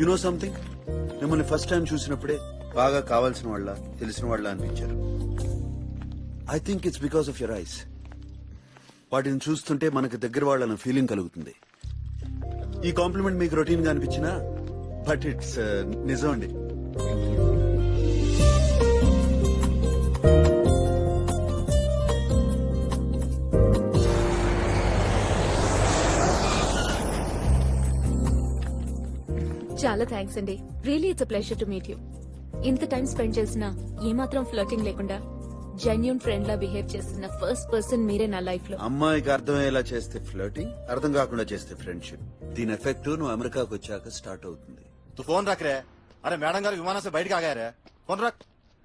You know something మిమ్మల్ని first time చూసినప్పుడే బాగా కావాల్సిన వాళ్ళ తెలిసిన వాళ్ళ అనిపించారు. I think it's because of your eyes వాటిని చూస్తుంటే మనకు దగ్గర వాళ్ళన్న ఫీలింగ్ కలుగుతుంది. ఈ కాంప్లిమెంట్ మీకు రొటీన్గా అనిపించినా బట్ ఇట్స్ uh, నిజం అండి. చాలా థ్యాంక్స్ అండి. Really it's pleasure to meet you ఇంత టైం స్పెండ్ చేసిన ఏమాత్రం ఫ్లర్టింగ్ లేకుండా జెన్యున్ ఫ్రెండ్ లా బిహేవ్ చేస్తున్న ఫస్ట్ పర్సన్ మీరే నా లైఫ్లో. అమ్మాయికి అర్థమయ్యేలా చేస్తే ఫ్లర్టింగ్ అర్థం కాకుండా చేస్తే ఫ్రెండ్షిప్ దీని ఎఫెక్ట్ నువ్వు అమెరికాకు వచ్చాక స్టార్ట్ అవుతుంది. తు ఫోన్ రాకరే. అరే మేడం గారు విమానం బయటకు ఆగారే. ఫోన్ రాక్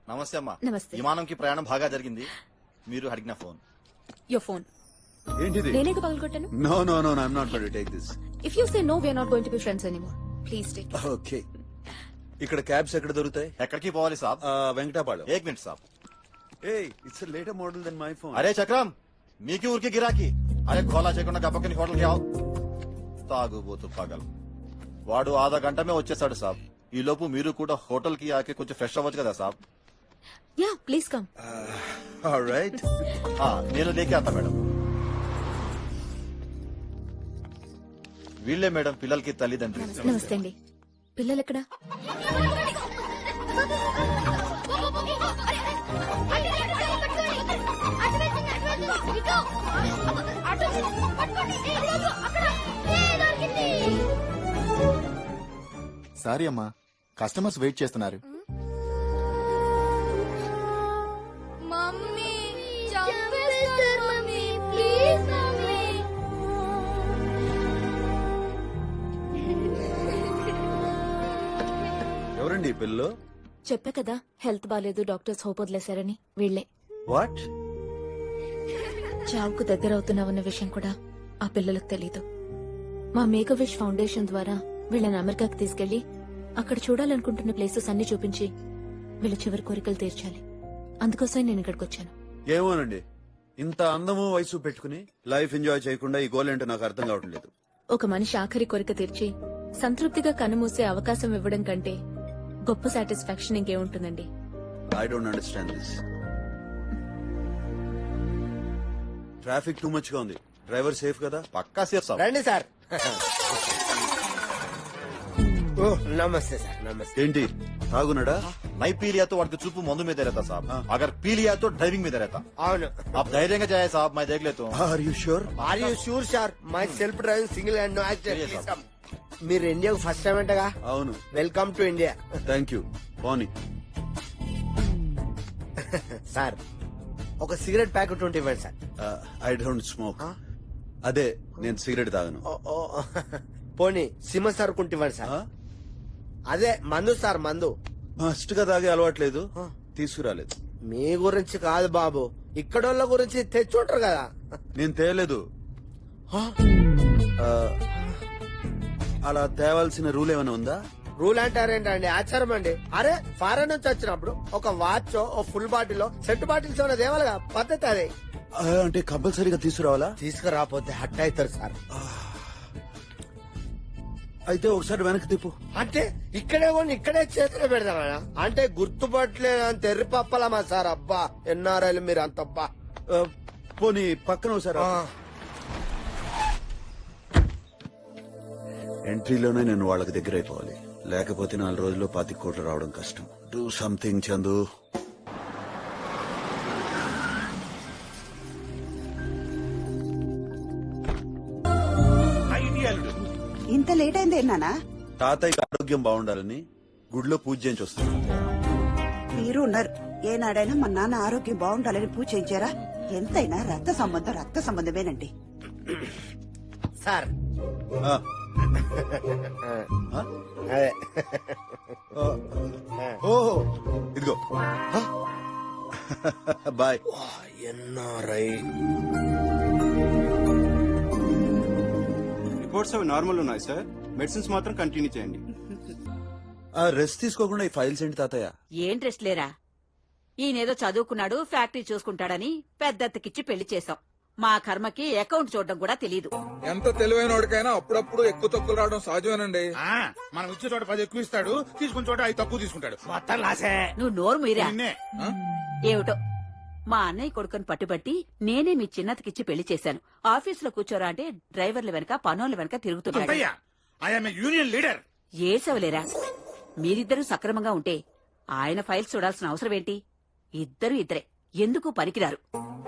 నమస్తే అమ్మా. నమస్తే. విమానంకి ప్రయాణం బాగా జరిగింది. మీరు అడిగిన ఫోన్. యో ఫోన్ ఏంటిది? నేనే పగలగొట్టాను? No no no I am not going to take this if you say no we are not going to be friends anymore please take okay ఇక్కడ క్యాబ్స్ ఎక్కడ దొరుకుతాయి? ఎక్కడికి పోవాలి సాబ్? ఆ, వెంకటాపాళెం. ఏక్ minute Saab. A it's later model then my phone అరే చక్రం! మీకి ఊరికి గిరాకి. అరే గోలా చేయకుండా గబ్బక్కని హోటల్కి ఆవు తాగుబోతు పగల్. వాడు ఆధా గంటమే వచ్చేసాడు సాబ్. ఈ లోపు మీరు కూడా హోటల్కి ఆకి కొంచెం ఫ్రెష్ అవ్వచ్చు కదా సాబ్? యా ప్లీజ్ కమ్ రైట్ ఆ, నేను లేకే అత్త మేడం. వీళ్ళే మేడం పిల్లలకి తల్లిదండ్రి. నమస్తే అండి. పిల్లలు ఎక్కడ సారీ అమ్మా కస్టమర్స్ వెయిట్ చేస్తున్నారు. ఎవరండి ఈ పిల్లలు చెప్పా కదా హెల్త్ బాగాలేదు డాక్టర్స్ హోప్ వదిలేశారని. వీళ్ళే. వాట్? చావుకు దగ్గర అవుతున్నామన్న విషయం కూడా ఆ పిల్లలకు తెలీదు. మా మేక విష్ ఫౌండేషన్ ద్వారా వీళ్ళని అమెరికాకి తీసుకెళ్ళి అక్కడ చూడాలనుకుంటున్న ప్లేసెస్ అన్ని చూపించి వీళ్ళ చివరి కోరికలు తీర్చాలి. అందుకోసమే నేను ఇక్కడికి వచ్చాను. ఏమోనండి. ఇంత అందము వయసు పెట్టుకుని లైఫ్ ఎంజాయ్ చేయకుండా ఈ గోల్ ఏంటో నాకు అర్థం కావట్లేదు ఒక మనిషి ఆఖరి కోరిక తీర్చి సంతృప్తిగా కనుమూసే అవకాశం ఇవ్వడం కంటే గొప్ప satisfaction ఇంకేముంటుందండి I don't understand this traffic too much గా ఉంది డ్రైవర్ సేఫ్ కదా పక్కా సేఫ్ సాబ్ రండి సార్ ఓ నమస్తే సార్ నమస్తే ఏంటి తాగున్నాడా నై పీ लिया तो వాడికి చూపు మందు మీద रहता साहब अगर पी लिया तो ड्राइविंग में रहता అవును आप धैर्य जाए साहब मैं देख लेता हूँ are you sure are you sure sir myself driving single hand no Yes, accident మీరు ఇండియాకు ఫస్ట్ టైం అంటగా? అవును. Welcome to India thank you పోనీ సార్ ఒక సిగరెట్ ప్యాకెట్ ఉంటే ఇవ్వండి సార్ ఐ డోంట్ స్మోక్ అదే నేను సిగరెట్ తాగను. పోనీ సిమ సార్ కుంటే ఇవ్వండి సార్? అదే మందు సార్ మందు. మస్ట్గా తాగే అలవాట్లేదు తీసుకురాలేదు. మీ గురించి కాదు బాబు. ఇక్కడోళ్ళ గురించి తెచ్చుంటారు కదా. నేను తేలేదు. ఆ, అలా తేవాల్సిన రూల్ ఏమైనా ఉందా? రూల్ అంటారేంటండి? ఆచారం అండి అరే ఫారెన్ నుంచి వచ్చినప్పుడు ఒక వాచ్ ఓ ఫుల్ బాటిల్ సెట్ బాటిల్స్ ఏమైనా దేవాలిగా పద్ధతి అదే. ఆ, అంటే కంపల్సరీగా తీసుకురావాలా? తీసుకురాపోతే హట్ అవుతారు సార్. అయితే ఒకసారి వెనక్కి తిప్పు. అంటే ఇక్కడే కొన్ని ఇక్కడే చేతిలో పెడతామా అంటే గుర్తుపట్టలేదు అంత ఎర్రి పప్పలమా సార్? అబ్బా ఎన్ఆర్ఐలు మీరు అంత అబ్బా ఆ, పోనీ పక్కన ఒకసారి ఆ, ఆపు. ఎంట్రీలోనే నేను వాళ్ళకి దగ్గర అయిపోవాలి లేకపోతే నాలుగు రోజుల్లో పాతి కోట్లు రావడం కష్టం. Do something Chandu. ఇంత లేట్ అయింది నానా? తాతయ్యకి ఆరోగ్యం బాగుండాలని గుడిలో పూజ చేయించి వస్తాను. మీరు ఉన్నారు. ఏనాడైనా మా నాన్న ఆరోగ్యం బాగుండాలని పూజ చేయించారా? ఎంతైనా రక్త సంబంధం రక్త సంబంధమేనండి. సార్. ఆ, అదే. ఓ ఇదిగో. బాయ్. ఎన్ఆర్ఐ రిపోర్ట్స్ అవి నార్మల్ ఉన్నాయి సార్ మెడిసిన్స్ మాత్రం కంటిన్యూ చేయండి. ఆ రెస్ట్ తీసుకోకుండా ఈ ఫైల్స్ ఏంటి తాతయ్య? ఏం రెస్ట్ లేరా? ఈయనేదో చదువుకున్నాడు ఫ్యాక్టరీ చూసుకుంటాడని పెద్దత్తకిచ్చి పెళ్ళి చేశాం. మా కర్మకి అకౌంట్ చూడడం కూడా తెలీదు. ఎంత తెలివైనోడికైనా అప్పుడప్పుడు ఎక్కువ తక్కువ రావడం సహజమేనండి ఆ, మనం ఇచ్చే చోట పది ఎక్కువ ఇస్తాడు తీసుకున్న చోట ఐదు తక్కువ తీసుకుంటాడు. మొత్తం లాసే. నువ్వు నోరు మీరా నిన్నే. ఏమిటో? మా అన్నయ్య కొడుకుని పట్టుబట్టి నేనే మీ చిన్నతకిచ్చి పెళ్ళి చేశాను. ఆఫీసులో కూర్చోరా అంటే డ్రైవర్ల వెనక పనోళ్ళ వెనక తిరుగుతున్నాడు. దుబ్బయ్య ఐఎమ్ యూనియన్ లీడర్ ఏసవలేరా మీరిద్దరూ సక్రమంగా ఉంటే ఆయన ఫైల్స్ చూడాల్సిన అవసరం ఏంటి? ఇద్దరు ఇద్దరే. ఎందుకు పనికిరారు?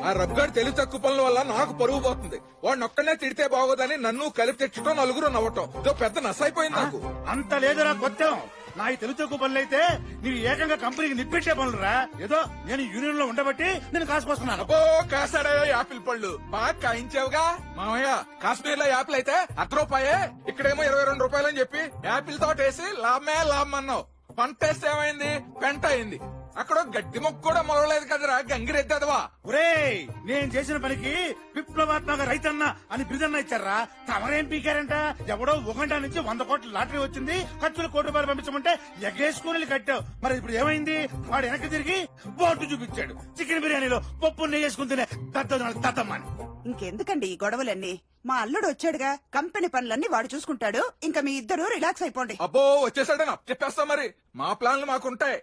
ఆ రబ్గాడి తెలివి తక్కువ పనుల వల్ల నాకు పరువు పోతుంది. వాడిని ఒక్కనే తిడితే బాగోదని నన్ను కలిపి తెచ్చటం నలుగురు నవ్వటం. ఇదో పెద్ద నసైపోయింది నాకు. అంత లేదురా కొత్తం. నా ఈ తెలుగు తక్కువ పనులు అయితే నీవు ఏకంగా కంపెనీకి నిప్పెట్టే పనులురా. ఏదో నేను యూనియన్లో ఉండబట్టి నేను కాసుకొస్తున్నాను. అబ్బో కాసాడయ్యా యాపిల్ పళ్ళు. బాగా కాయించావుగా? మామయ్య కాశ్మీర్లో యాపిల్ అయితే అర్ధ రూపాయే. ఇక్కడేమో ఇరవై రెండు రూపాయలు అని చెప్పి యాపిల్ తోటేసి లాభమే లాభం అన్నావు. పంట వేస్తే ఏమైంది? పెంట అయింది. అక్కడ గడ్డి మొక్క కూడా మొదలలేదు కదరా గంగిరెద్దదవా ఒరే నేను చేసిన పనికి విప్లవాత్మక రైతన్న అని బిరుదన్న ఇచ్చారా? తమరేం పీకారంట? ఎవడో ఒకటా నుంచి వంద కోట్ల లాటరీ వచ్చింది ఖర్చులు కోటి రూపాయలు పంపించమంటే ఎగేసుకుని కట్టావు. మరి ఇప్పుడు ఏమైంది? వాడు వెనక్కి తిరిగి బోటు చూపించాడు. చికెన్ బిర్యానీలో పప్పు నెయ్యేసుకుని తినే దత్తమ్మని ఇంకెందుకండి ఈ గొడవలన్నీ? మా అల్లుడు వచ్చాడుగా కంపెనీ పనులన్నీ వాడు చూసుకుంటాడు. ఇంకా మీ ఇద్దరు రిలాక్స్ అయిపోండి. అబ్బో వచ్చేసాడని? చెప్పేస్తా మరి. మా ప్లాన్లు మాకుంటాయి.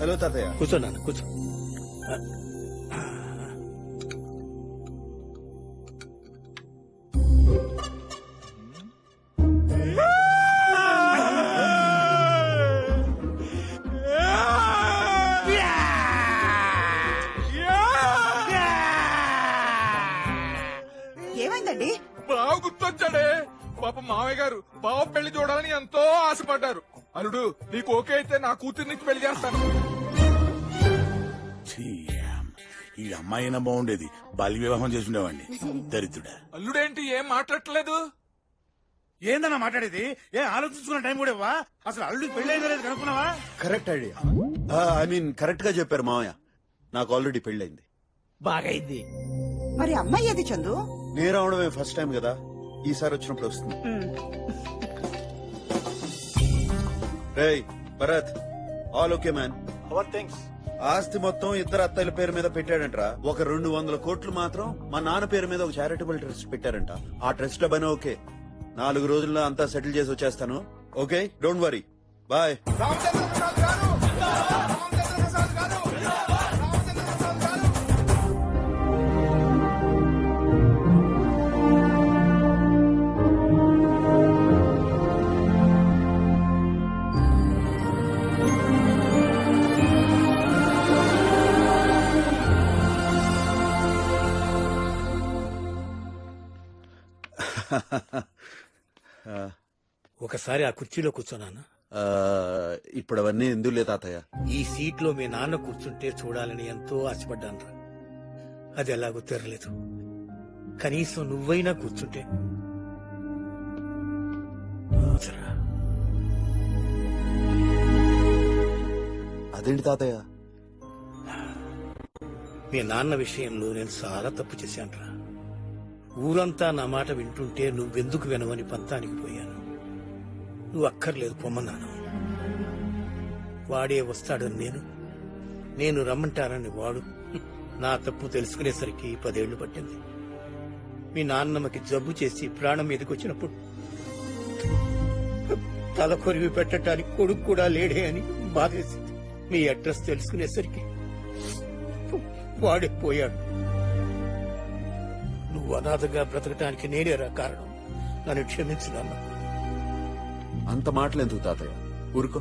హలో తాతయ్య. కూర్చోన్నాను కూర్చో. అల్లుడు నీకు ఓకే అయితే నా కూతుర్నికి పెళ్ళి చేస్తాను. ఈ అమ్మాయి అయినా బాగుండేది. బాల్య వివాహం చేసి ఉండేవాడిని దరిద్రుడా. అల్లుడేంటి ఏం మాట్లాడట్లేదు? ఏందన్నా మాట్లాడేది? ఏ ఆలోచించుకున్న టైం కూడా ఇవ్వా? అసలు అల్లుడికి పెళ్ళి అయిందో లేదు కనుక్కున్నావా? Correct idea. ఐ మీన్ కరెక్ట్గా చెప్పారు మామయ్య నాకు ఆల్రెడీ పెళ్ళైంది బాగైంది. మరి అమ్మాయి ఏది చందు? నేను రావడమే ఫస్ట్ టైం కదా. ఈసారి వచ్చినప్పుడు వస్తుంది. రేయ్ భరత్ ఆల్ ఓకే మ్యాన్ ఆస్తి మొత్తం ఇద్దరు అత్తయ్యల పేరు మీద పెట్టాడంట్రా. ఒక రెండు వందల కోట్లు మాత్రం మా నాన్న పేరు మీద ఒక చారిటబుల్ ట్రస్ట్ పెట్టారంట. ఆ ట్రస్ట్ డబ్బైనా ఓకే. నాలుగు రోజుల్లో అంతా సెటిల్ చేసి వచ్చేస్తాను. ఓకే? డోంట్ వరీ బాయ్ ఒకసారి ఆ కుర్చీలో కూర్చోనాను ఇప్పుడు అవన్నీ ఎందులే తాతయ్య? ఈ సీట్లో మీ నాన్న కూర్చుంటే చూడాలని ఎంతో ఆశపడ్డాను అది ఎలాగో తెరలేదు. కనీసం నువ్వైనా కూర్చుంటే. సరే. అదేంటి తాతయ్య? మీ నాన్న విషయంలో నేను చాలా తప్పు చేశానురా ఊరంతా నా మాట వింటుంటే నువ్వెందుకు వినవని పంతానికి పోయాను. నువ్వు అక్కర్లేదు పొమ్మన్నాను వాడే వస్తాడని నేను. నేను రమ్మంటానని వాడు నా తప్పు తెలుసుకునేసరికి పదేళ్ళు పట్టింది. మీ నాన్నమ్మకి జబ్బు చేసి ప్రాణం మీదకి వచ్చినప్పుడు తల కొరివి పెట్టడానికి కొడుకు కూడా లేడే అని బాధేసింది. మీ అడ్రస్ తెలుసుకునేసరికి వాడే పోయాడు. నువ్వు అనాథగా బ్రతకటానికి నేనేరా కారణం? నన్ను క్షమించు నాన్న. అంత మాటలు ఎందుకు తాతయ్య? ఊరుకో.